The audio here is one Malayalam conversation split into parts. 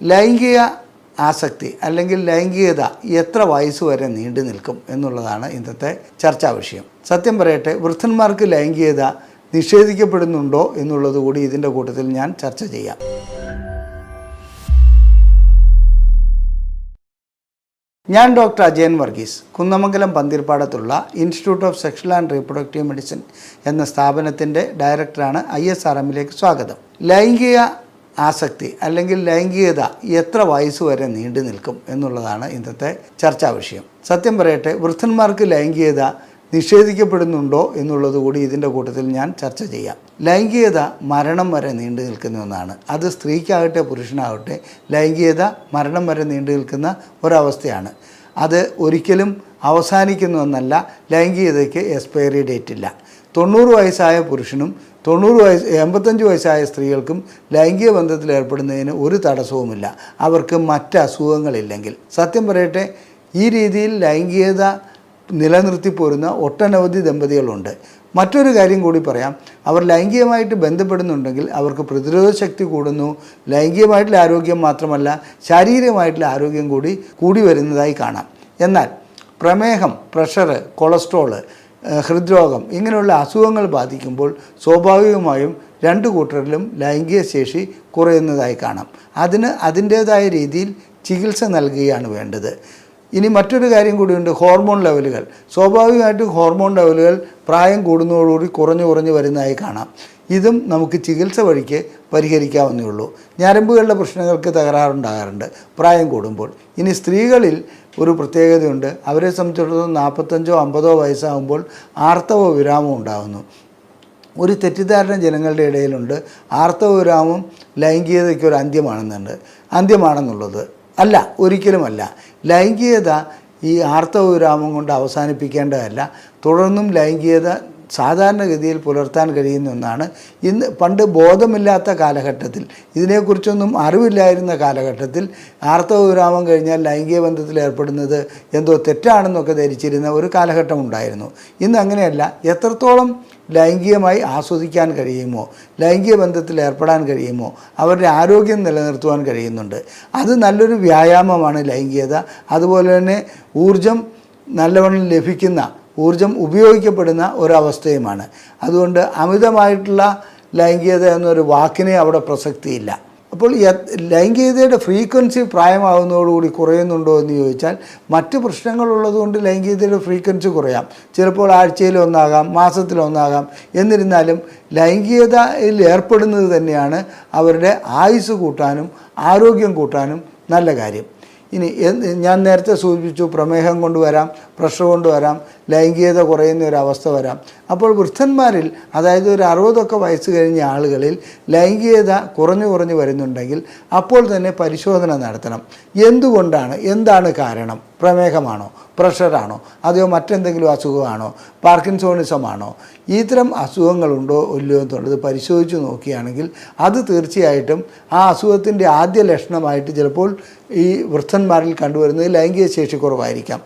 ലൈംഗിക ആസക്തി അല്ലെങ്കിൽ ലൈംഗികത എത്ര വയസ്സ് വരെ നീണ്ടു നിൽക്കും എന്നുള്ളതാണ് ഇന്നത്തെ ചർച്ചാ വിഷയം. സത്യം പറയട്ടെ വൃദ്ധന്മാർക്ക് ലൈംഗികത നിഷേധിക്കപ്പെടുന്നുണ്ടോ എന്നുള്ളത് കൂടി ഇതിന്റെ കൂട്ടത്തിൽ ഞാൻ ചർച്ച ചെയ്യാം. ഞാൻ doctor Ajayan Varghese Kunnamangalam പന്തിരിപ്പാടത്തുള്ള institute of sexual and reproductive medicine എന്ന സ്ഥാപനത്തിന്റെ ഡയറക്ടറാണ് ഐ എസ് ആർ എമ്മിലേക്ക് സ്വാഗതം. ലൈംഗിക ആസക്തി അല്ലെങ്കിൽ ലൈംഗികത എത്ര വയസ്സ് വരെ നീണ്ടു നിൽക്കും എന്നുള്ളതാണ് ഇന്നത്തെ ചർച്ചാ വിഷയം. സത്യം പറയട്ടെ വൃദ്ധന്മാർക്ക് ലൈംഗികത നിഷേധിക്കപ്പെടുന്നുണ്ടോ എന്നുള്ളത് കൂടി ഇതിന്റെ കൂട്ടത്തിൽ ഞാൻ ചർച്ച ചെയ്യാം. ലൈംഗികത മരണം വരെ നീണ്ടു നിൽക്കുന്ന ഒന്നാണ്. അത് സ്ത്രീക്കാകട്ടെ പുരുഷനാകട്ടെ ലൈംഗികത മരണം വരെ നീണ്ടു നിൽക്കുന്ന ഒരവസ്ഥയാണ്. അത് ഒരിക്കലും അവസാനിക്കുന്ന ഒന്നല്ല ലൈംഗികതയ്ക്ക് എക്സ്പയറി ഡേറ്റ് ഇല്ല തൊണ്ണൂറ് വയസ്സായ പുരുഷനും തൊണ്ണൂറ് വയസ്സ് എൺപത്തഞ്ച് വയസ്സായ സ്ത്രീകൾക്കും ലൈംഗിക ബന്ധത്തിൽ ഏർപ്പെടുന്നതിന് ഒരു തടസ്സവുമില്ല. അവർക്ക് മറ്റ് അസുഖങ്ങളില്ലെങ്കിൽ. സത്യം പറയട്ടെ ഈ രീതിയിൽ ലൈംഗികത നിലനിർത്തി പോരുന്ന ഒട്ടനവധി ദമ്പതികളുണ്ട്. മറ്റൊരു കാര്യം കൂടി പറയാം. അവർ ലൈംഗികമായിട്ട് ബന്ധപ്പെടുന്നുണ്ടെങ്കിൽ അവർക്ക് പ്രതിരോധ ശക്തി കൂടുന്നു. ലൈംഗികമായിട്ടുള്ള ആരോഗ്യം മാത്രമല്ല ശാരീരികമായിട്ടുള്ള ആരോഗ്യം കൂടി കൂടി വരുന്നതായി കാണാം. എന്നാൽ പ്രമേഹം പ്രഷർ കൊളസ്ട്രോൾ ഹൃദ്രോഗം ഇങ്ങനെയുള്ള അസുഖങ്ങൾ ബാധിക്കുമ്പോൾ സ്വാഭാവികമായും രണ്ട് കൂട്ടരിലും ലൈംഗിക ശേഷി കുറയുന്നതായി കാണാം. അതിന് അതിന്റേതായ രീതിയിൽ ചികിത്സ നൽകുകയാണ് വേണ്ടത്. ഇനി മറ്റൊരു കാര്യം കൂടിയുണ്ട് ഹോർമോൺ ലെവലുകൾ. സ്വാഭാവികമായിട്ടും ഹോർമോൺ ലെവലുകൾ പ്രായം കൂടുന്നതോടുകൂടി കുറഞ്ഞു കുറഞ്ഞു വരുന്നതായി കാണാം. ഇതും നമുക്ക് ചികിത്സ വഴിക്ക് പരിഹരിക്കാവുന്നേ ഉള്ളൂ. ഞരമ്പുകളുടെ പ്രശ്നങ്ങൾക്ക് തകരാറുണ്ടാകാറുണ്ട്. പ്രായം കൂടുമ്പോൾ. ഇനി സ്ത്രീകളിൽ ഒരു പ്രത്യേകതയുണ്ട്. അവരെ സംബന്ധിച്ചിടത്തോളം നാൽപ്പത്തഞ്ചോ അമ്പതോ വയസ്സാകുമ്പോൾ ആർത്തവ വിരാമം ഉണ്ടാകുന്നു. ഒരു തെറ്റിദ്ധാരണ ജനങ്ങളുടെ ഇടയിലുണ്ട്. ആർത്തവ വിരാമം ലൈംഗികതയ്ക്ക് ഒരു അന്ത്യമാണെന്നുണ്ട്. അന്ത്യമാണെന്നുള്ളത് അല്ല ഒരിക്കലുമല്ല. ലൈംഗികത ഈ ആർത്തവ വിരാമം കൊണ്ട് അവസാനിപ്പിക്കേണ്ടതല്ല. തുടർന്നും ലൈംഗികത സാധാരണഗതിയിൽ പുലർത്താൻ കഴിയുന്ന ഒന്നാണ്. ഇന്ന് പണ്ട് ബോധമില്ലാത്ത കാലഘട്ടത്തിൽ ഇതിനെക്കുറിച്ചൊന്നും അറിവില്ലായിരുന്ന കാലഘട്ടത്തിൽ ആർത്തവ വിരാമം കഴിഞ്ഞാൽ ലൈംഗിക ബന്ധത്തിൽ ഏർപ്പെടുന്നത് എന്തോ തെറ്റാണെന്നൊക്കെ ധരിച്ചിരുന്ന ഒരു കാലഘട്ടം ഉണ്ടായിരുന്നു. ഇന്ന് അങ്ങനെയല്ല. എത്രത്തോളം ലൈംഗികമായി ആസ്വദിക്കാൻ കഴിയുമോ ലൈംഗിക ബന്ധത്തിൽ ഏർപ്പെടാൻ കഴിയുമോ അവരുടെ ആരോഗ്യം നിലനിർത്തുവാൻ കഴിയുന്നുണ്ട്. അത് നല്ലൊരു വ്യായാമമാണ് ലൈംഗികത. അതുപോലെ തന്നെ ഊർജം നല്ലവണ്ണം ലഭിക്കുന്ന ഊർജം ഉപയോഗിക്കപ്പെടുന്ന ഒരവസ്ഥയുമാണ്. അതുകൊണ്ട് അമിതമായിട്ടുള്ള ലൈംഗികത എന്നൊരു വാക്കിനെ അവിടെ പ്രസക്തിയില്ല. അപ്പോൾ ലൈംഗികതയുടെ ഫ്രീക്വൻസി പ്രായമാകുന്നതോടുകൂടി കുറയുന്നുണ്ടോ എന്ന് ചോദിച്ചാൽ മറ്റ് പ്രശ്നങ്ങളുള്ളതുകൊണ്ട് ലൈംഗികതയുടെ ഫ്രീക്വൻസി കുറയാം. ചിലപ്പോൾ ആഴ്ചയിൽ ഒന്നാകാം മാസത്തിൽ ഒന്നാകാം. എന്നിരുന്നാലും ലൈംഗികതയിൽ ഏർപ്പെടുന്നത് തന്നെയാണ് അവരുടെ ആയുസ് കൂട്ടാനും ആരോഗ്യം കൂട്ടാനും നല്ല കാര്യം. ഇനി ഞാൻ നേരത്തെ സൂചിപ്പിച്ചു പ്രമേഹം കൊണ്ടുവരാം പ്രഷർ കൊണ്ടുവരാം ലൈംഗികത കുറയുന്ന ഒരു അവസ്ഥ വരാം. അപ്പോൾ വൃദ്ധന്മാരിൽ അതായത് ഒരു അറുപതൊക്കെ വയസ്സ് കഴിഞ്ഞ ആളുകളിൽ ലൈംഗികത കുറഞ്ഞു കുറഞ്ഞു വരുന്നുണ്ടെങ്കിൽ അപ്പോൾ തന്നെ പരിശോധന നടത്തണം. എന്തുകൊണ്ടാണ്? എന്താണ് കാരണം? പ്രമേഹമാണോ? പ്രഷറാണോ? അതെയോ മറ്റെന്തെങ്കിലും അസുഖമാണോ? പാർക്കിൻസോണിസമാണോ? ഇത്തരം അസുഖങ്ങളുണ്ടോ ഇല്ലയോ എന്നുള്ളത് പരിശോധിച്ച് നോക്കുകയാണെങ്കിൽ അത് തീർച്ചയായിട്ടും ആ അസുഖത്തിന്റെ ആദ്യ ലക്ഷണമായിട്ട് ചിലപ്പോൾ ഈ വൃദ്ധന്മാരിൽ കണ്ടുവരുന്നത് ലൈംഗിക ശേഷി കുറവായിരിക്കാം.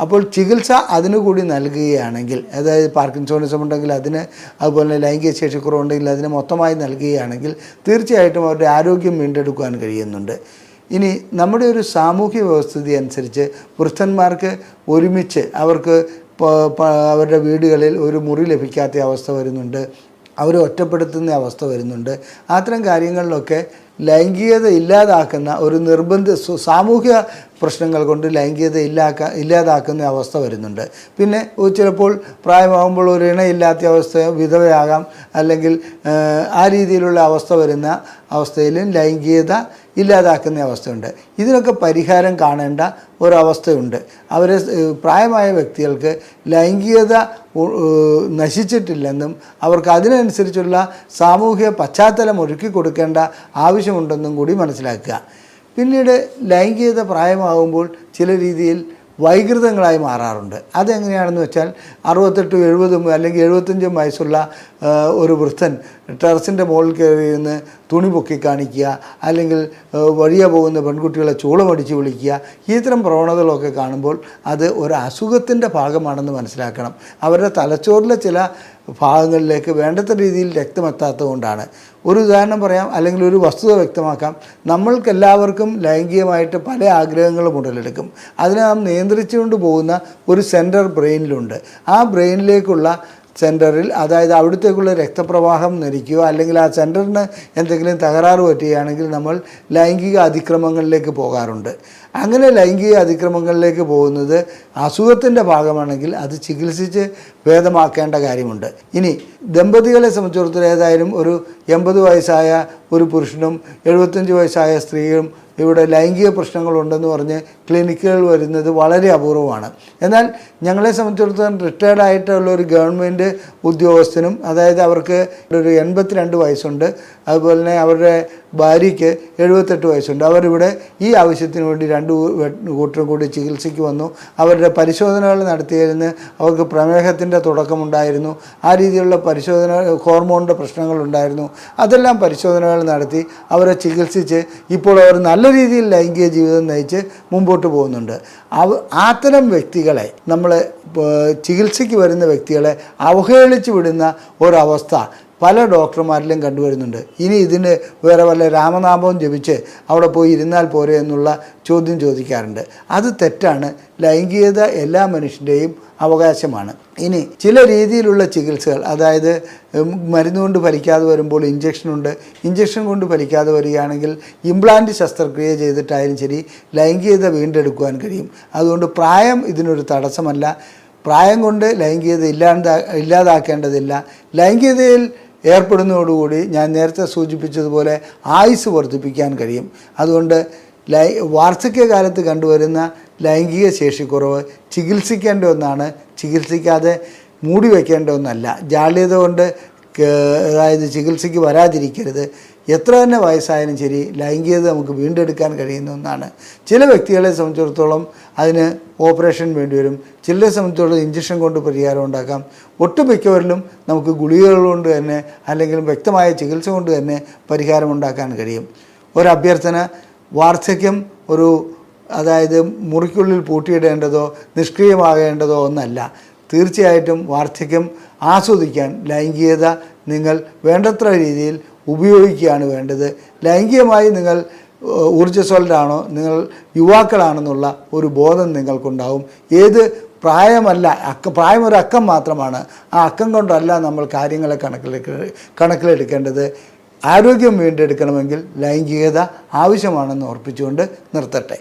അപ്പോൾ ചികിത്സ അതിനുകൂടി നൽകുകയാണെങ്കിൽ അതായത് പാർക്കിൻസോണിസം ഉണ്ടെങ്കിൽ അതിന് അതുപോലെ ലൈംഗിക ശേഷിക്കുറവുണ്ടെങ്കിൽ അതിന് മൊത്തമായി നൽകുകയാണെങ്കിൽ തീർച്ചയായിട്ടും അവരുടെ ആരോഗ്യം വീണ്ടെടുക്കുവാൻ കഴിയുന്നുണ്ട്. ഇനി നമ്മുടെ ഒരു സാമൂഹ്യ വ്യവസ്ഥിതി അനുസരിച്ച് വൃദ്ധന്മാർക്ക് ഒരുമിച്ച് അവർക്ക് അവരുടെ വീടുകളിൽ ഒരു മുറി ലഭിക്കാത്ത അവസ്ഥ വരുന്നുണ്ട്. അവരെ ഒറ്റപ്പെടുത്തുന്ന അവസ്ഥ വരുന്നുണ്ട്. അത്തരം കാര്യങ്ങളിലൊക്കെ ലൈംഗികത ഇല്ലാതാക്കുന്ന ഒരു നിർബന്ധ സാമൂഹ്യ പ്രശ്നങ്ങൾ കൊണ്ട് ലൈംഗികത ഇല്ലാക്കാ ഇല്ലാതാക്കുന്ന അവസ്ഥ വരുന്നുണ്ട്. പിന്നെ ചിലപ്പോൾ പ്രായമാകുമ്പോൾ ഒരു ഇണയില്ലാത്ത അവസ്ഥ വിധവയാകാം അല്ലെങ്കിൽ ആ, രീതിയിലുള്ള അവസ്ഥ വരുന്ന അവസ്ഥയിലും ലൈംഗികത ഇല്ലാതാക്കുന്ന അവസ്ഥയുണ്ട്. ഇതിനൊക്കെ പരിഹാരം കാണേണ്ട ഒരവസ്ഥയുണ്ട്. അവരെ പ്രായമായ വ്യക്തികൾക്ക് ലൈംഗികത നശിച്ചിട്ടില്ലെന്നും അവർക്ക് അതിനനുസരിച്ചുള്ള സാമൂഹിക പശ്ചാത്തലം ഒരുക്കി കൊടുക്കേണ്ട ആവശ്യമുണ്ടെന്നും കൂടി മനസ്സിലാക്കുക. പിന്നീട് ലൈംഗികത പ്രായമാകുമ്പോൾ ചില രീതിയിൽ വൈകൃതങ്ങളായി മാറാറുണ്ട്. അതെങ്ങനെയാണെന്ന് വെച്ചാൽ അറുപത്തെട്ടും എഴുപതും അല്ലെങ്കിൽ എഴുപത്തഞ്ചും വയസ്സുള്ള ഒരു വൃദ്ധൻ ടെറസിന്റെ മുകളിൽ കയറി നിന്ന് തുണി പൊക്കി കാണിക്കുക അല്ലെങ്കിൽ വഴിയെ പോകുന്ന പെൺകുട്ടികളെ ചൂളമടിച്ച് വിളിക്കുക ഇത്തരം പ്രവണതകളൊക്കെ കാണുമ്പോൾ അത് ഒരു അസുഖത്തിന്റെ ഭാഗമാണെന്ന് മനസ്സിലാക്കണം. അവരുടെ തലച്ചോറിലെ ചില ഭാഗങ്ങളിലേക്ക് വേണ്ടത്ര രീതിയിൽ രക്തമെത്താത്തത് കൊണ്ടാണ് ഒരു ഉദാഹരണം പറയാം അല്ലെങ്കിൽ ഒരു വസ്തുത വ്യക്തമാക്കാം. നമ്മൾക്കെല്ലാവർക്കും ലൈംഗികമായിട്ട് പല ആഗ്രഹങ്ങളും ഉടലെടുക്കും. അതിനെ നാം നിയന്ത്രിച്ചുകൊണ്ട് പോകുന്ന ഒരു സെന്റർ ബ്രെയിനിലുണ്ട്. ആ ബ്രെയിനിലേക്കുള്ള സെന്ററിൽ അതായത് അവിടത്തേക്കുള്ള രക്തപ്രവാഹം നിരക്കുകയോ അല്ലെങ്കിൽ ആ സെന്ററിന് എന്തെങ്കിലും തകരാറ് പറ്റുകയാണെങ്കിൽ നമ്മൾ ലൈംഗിക അതിക്രമങ്ങളിലേക്ക് പോകാറുണ്ട്. അങ്ങനെ ലൈംഗിക അതിക്രമങ്ങളിലേക്ക് പോകുന്നത് അസുഖത്തിന്റെ ഭാഗമാണെങ്കിൽ അത് ചികിത്സിച്ച് ഭേദമാക്കേണ്ട കാര്യമുണ്ട്. ഇനി ദമ്പതികളെ സംബന്ധിച്ചിടത്തോളം ഏതായാലും ഒരു എൺപത് വയസ്സായ ഒരു പുരുഷനും എഴുപത്തഞ്ച് വയസ്സായ സ്ത്രീയും ഇവിടെ ലൈംഗിക പ്രശ്നങ്ങളുണ്ടെന്ന് പറഞ്ഞ് ക്ലിനിക്കുകൾ വരുന്നത് വളരെ അപൂർവമാണ്. എന്നാൽ ഞങ്ങളെ സംബന്ധിച്ചിടത്തോളം റിട്ടയർഡ് ആയിട്ടുള്ള ഒരു ഗവൺമെന്റ് ഉദ്യോഗസ്ഥനും അതായത് അവർക്ക് ഒരു എൺപത്തിരണ്ട് വയസ്സുണ്ട്. അതുപോലെ തന്നെ അവരുടെ ഭാര്യയ്ക്ക് എഴുപത്തെട്ട് വയസ്സുണ്ട്. അവരിവിടെ ഈ ആവശ്യത്തിന് വേണ്ടി രണ്ട് കൂട്ടരും കൂടി ചികിത്സയ്ക്ക് വന്നു. അവരുടെ പരിശോധനകൾ നടത്തിയിരുന്ന്. അവർക്ക് പ്രമേഹത്തിന്റെ തുടക്കമുണ്ടായിരുന്നു. ആ രീതിയിലുള്ള പരിശോധന ഹോർമോണിന്റെ പ്രശ്നങ്ങളുണ്ടായിരുന്നു അതെല്ലാം പരിശോധനകൾ നടത്തി അവരെ ചികിത്സിച്ച് ഇപ്പോൾ അവർ നല്ല രീതിയിൽ ലൈംഗിക ജീവിതം നയിച്ച് മുമ്പോട്ട് പോകുന്നുണ്ട്. അവ അത്തരം വ്യക്തികളെ നമ്മൾ ചികിത്സയ്ക്ക് വരുന്ന വ്യക്തികളെ അവഹേളിച്ച് വിടുന്ന ഒരവസ്ഥ പല ഡോക്ടർമാരിലും കണ്ടുവരുന്നുണ്ട്. ഇനി ഇതിന് വേറെ വല്ല രാമനാമവും ജപിച്ച് അവിടെ പോയി ഇരുന്നാൽ പോരെ എന്നുള്ള ചോദ്യം ചോദിക്കാറുണ്ട്. അത് തെറ്റാണ്. ലൈംഗികത എല്ലാ മനുഷ്യന്റെയും അവകാശമാണ്. ഇനി ചില രീതിയിലുള്ള ചികിത്സകൾ അതായത് മരുന്ന് കൊണ്ട് ഫലിക്കാതെ വരുമ്പോൾ ഇഞ്ചക്ഷനുണ്ട് ഇഞ്ചക്ഷൻ കൊണ്ട് ഫലിക്കാതെ വരികയാണെങ്കിൽ ഇംപ്ലാന്റ് ശസ്ത്രക്രിയ ചെയ്തിട്ടായാലും ശരി ലൈംഗികത വീണ്ടെടുക്കുവാൻ കഴിയും. അതുകൊണ്ട് പ്രായം ഇതിനൊരു തടസ്സമല്ല. പ്രായം കൊണ്ട് ലൈംഗികത ഇല്ലാണ്ടാ ഇല്ലാതാക്കേണ്ടതില്ല. ലൈംഗികതയിൽ ഏർപ്പെടുന്നതോടുകൂടി ഞാൻ നേരത്തെ സൂചിപ്പിച്ചതുപോലെ ആയുസ് വർദ്ധിപ്പിക്കാൻ കഴിയും. അതുകൊണ്ട് ലൈ വാർദ്ധക്യകാലത്ത് കണ്ടുവരുന്ന ലൈംഗിക ശേഷിക്കുറവ് ചികിത്സിക്കേണ്ട ഒന്നാണ്. ചികിത്സിക്കാതെ മൂടി വയ്ക്കേണ്ട ഒന്നല്ല. ജാള്യത കൊണ്ട് അതായത് ചികിത്സയ്ക്ക് വരാതിരിക്കരുത്. എത്ര തന്നെ വയസ്സായാലും ശരി ലൈംഗികത നമുക്ക് വീണ്ടെടുക്കാൻ കഴിയുന്ന ഒന്നാണ്. ചില വ്യക്തികളെ സംബന്ധിച്ചിടത്തോളം അതിന് ഓപ്പറേഷൻ വേണ്ടിവരും. ചിലരെ സംബന്ധിച്ചിടത്തോളം ഇഞ്ചക്ഷൻ കൊണ്ട് പരിഹാരം ഉണ്ടാക്കാം. ഒട്ടുമിക്കവരിലും നമുക്ക് ഗുളികകൾ കൊണ്ട് തന്നെ അല്ലെങ്കിൽ വ്യക്തമായ ചികിത്സ കൊണ്ട് തന്നെ പരിഹാരം ഉണ്ടാക്കാൻ കഴിയും. ഒരു അഭ്യർത്ഥന വാർദ്ധക്യം ഒരു അതായത് മുറിക്കുള്ളിൽ പൂട്ടിയിടേണ്ടതോ നിഷ്ക്രിയമാകേണ്ടതോ ഒന്നല്ല. തീർച്ചയായിട്ടും വാർദ്ധക്യം ആസ്വദിക്കാൻ ലൈംഗികത നിങ്ങൾ വേണ്ടത്ര രീതിയിൽ ഉപയോഗിക്കുകയാണ് വേണ്ടത്. ലൈംഗികമായി നിങ്ങൾ ഊർജസ്വലരാണോ നിങ്ങൾ യുവാക്കളാണെന്നുള്ള ഒരു ബോധം നിങ്ങൾക്കുണ്ടാവും. ഏത് പ്രായമല്ല അക്ക പ്രായം ഒരു അക്കം മാത്രമാണ്. ആ അക്കം കൊണ്ടല്ല നമ്മൾ കാര്യങ്ങളെ കണക്കിലെടുക്ക കണക്കിലെടുക്കേണ്ടത്. ആരോഗ്യം വീണ്ടെടുക്കണമെങ്കിൽ ലൈംഗികത ആവശ്യമാണെന്ന് ഓർപ്പിച്ചുകൊണ്ട് നിർത്തട്ടെ.